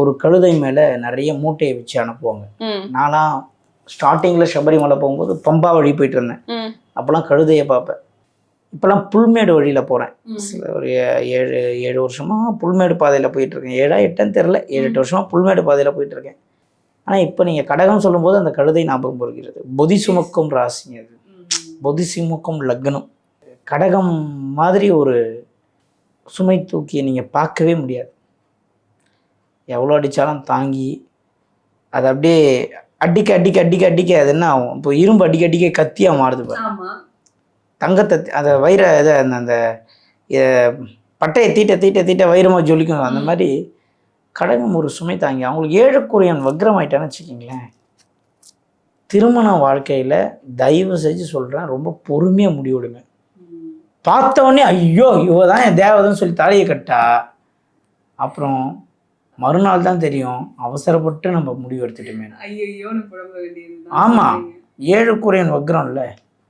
ஒரு கழுதை மேலே நிறைய மூட்டையை வச்சு அனுப்புவாங்க. நான்லாம் ஸ்டார்டிங்கில் சபரிமலை போகும்போது பம்பா வழி போயிட்டு இருந்தேன். அப்போல்லாம் கழுதையை பார்ப்பேன். இப்போல்லாம் புல்மேடு வழியில் போகிறேன். சில ஒரு ஏழு ஏழு வருஷமாக புல்மேடு பாதையில் போயிட்டுருக்கேன் ஏழா எட்டான்னு தெரில. ஏழு எட்டு வருஷமாக புல்மேடு பாதையில் போயிட்டுருக்கேன் ஆனால் இப்போ நீங்கள் கடகம் சொல்லும்போது அந்த கழுதை ஞாபகம் வருகிறது பொதி சுமக்கும் ராசிங்க அது. பொதி சுமக்கும் லக்னம். கடகம் மாதிரி ஒரு சுமை தூக்கியை நீங்கள் பார்க்கவே முடியாது. எவ்வளோ அடித்தாலும் தாங்கி அது அப்படியே அடிக்க அடிக்க அடிக்க அடிக்க அது என்ன ஆகும்? இப்போ இரும்பு அடிக்க அடிக்க கத்தியாக மாறுது பாரு. ஆமா. தங்கத்தை அந்த வைர இதை அந்த அந்த பட்டையை தீட்ட தீட்ட தீட்ட வைரமாக ஜொலிக்கும். அந்த மாதிரி கடகம் ஒரு சுமை தாங்கி அவங்களுக்கு ஏழுக்குரியன் வக்ரம் ஆயிட்டான்னு வச்சுக்கிங்களேன். திருமண வாழ்க்கையில் தயவு செஞ்சு சொல்கிறேன் ரொம்ப பொறுமையாக முடிவெடுங்க பார்த்த உடனே ஐயோ இவ தான் என் தேவதைன்னு சொல்லி தலையை கட்டா. அப்புறம் மறுநாள் தான் தெரியும். அவசரப்பட்டு நம்ம முடிவு எடுத்துட்டோமே ஐயோன்னு புலம்ப வேண்டியது ஆமா. ஏழுக்குரியன் வக்ரம் இல்லை